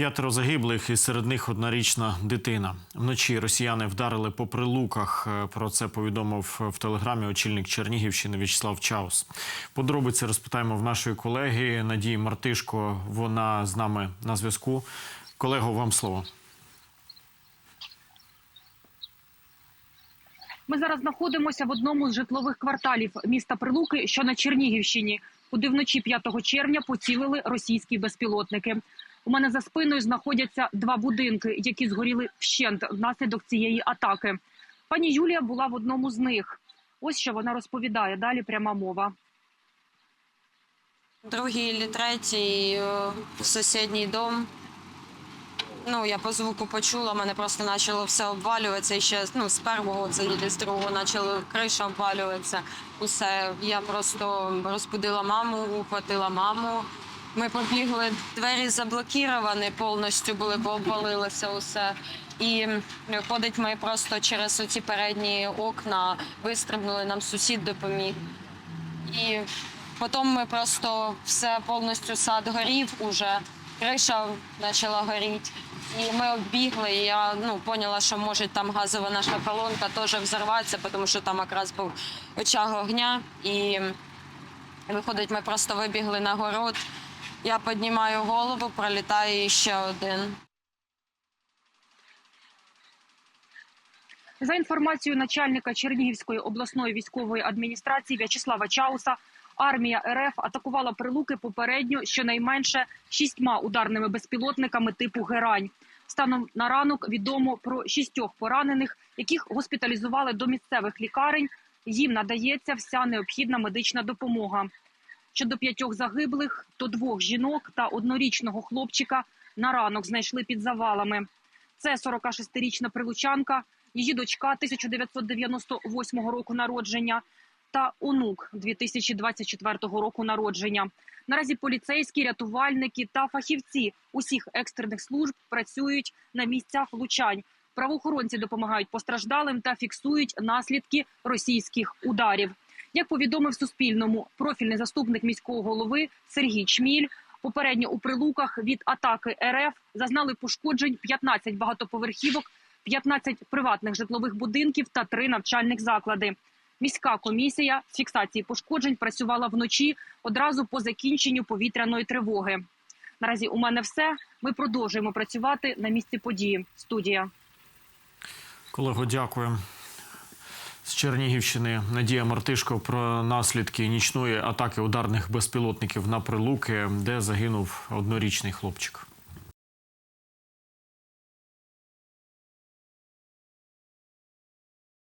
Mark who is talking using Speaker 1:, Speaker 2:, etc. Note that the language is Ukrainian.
Speaker 1: П'ятеро загиблих і серед них однорічна дитина. Вночі росіяни вдарили по прилуках. Е, Про це повідомив в телеграмі очільник Чернігівщини В'ячеслав Чаус. Подробиці розпитаємо в нашої колеги Надії Мартишко. Вона з нами на зв'язку. Колего, вам слово.
Speaker 2: Ми зараз знаходимося в одному з житлових кварталів міста Прилуки, що на Чернігівщині, куди вночі 5 червня поцілили російські безпілотники. У мене за спиною знаходяться два будинки, які згоріли вщент внаслідок цієї атаки. Пані Юлія була в одному з них. Ось що вона розповідає. Далі пряма мова.
Speaker 3: Другий или третій е, сусідній дом. Ну, я по звуку почула, мене просто почало все обвалюватися. І ще ну, з першого це з другого почала криша обвалюватися. Усе. Я просто розбудила маму, ухватила маму. Ми побігли, двері заблоковані, повністю були, бо обвалилося усе. І ходить ми просто через оці передні окна вистрибнули, нам сусід допоміг. І потім ми просто все повністю сад горів уже, криша почала горіти. І ми оббігли, і я ну, поняла, що може там газова наша колонка теж взорватися, тому що там якраз був очаг огня. І виходить, ми просто вибігли на город. Я піднімаю голову, пролітає ще один.
Speaker 2: За інформацією начальника Чернігівської обласної військової адміністрації В'ячеслава Чауса, армія РФ атакувала прилуки попередньо щонайменше шістьма ударними безпілотниками типу Герань. Станом на ранок відомо про шістьох поранених, яких госпіталізували до місцевих лікарень. Їм надається вся необхідна медична допомога. Щодо п'ятьох загиблих, то двох жінок та однорічного хлопчика на ранок знайшли під завалами. Це 46-річна прилучанка, її дочка 1998 року народження та онук 2024 року народження. Наразі поліцейські, рятувальники та фахівці усіх екстрених служб працюють на місцях влучань. Правоохоронці допомагають постраждалим та фіксують наслідки російських ударів. Як повідомив Суспільному профільний заступник міського голови Сергій Чміль, попередньо у прилуках від атаки РФ зазнали пошкоджень 15 багатоповерхівок, 15 приватних житлових будинків та 3 навчальних заклади. Міська комісія з фіксації пошкоджень працювала вночі одразу по закінченню повітряної тривоги. Наразі у мене все. Ми продовжуємо працювати на місці події. Студія.
Speaker 1: Колего, дякую. Чернігівщини Надія Мартишко про наслідки нічної атаки ударних безпілотників на прилуки, де загинув однорічний хлопчик.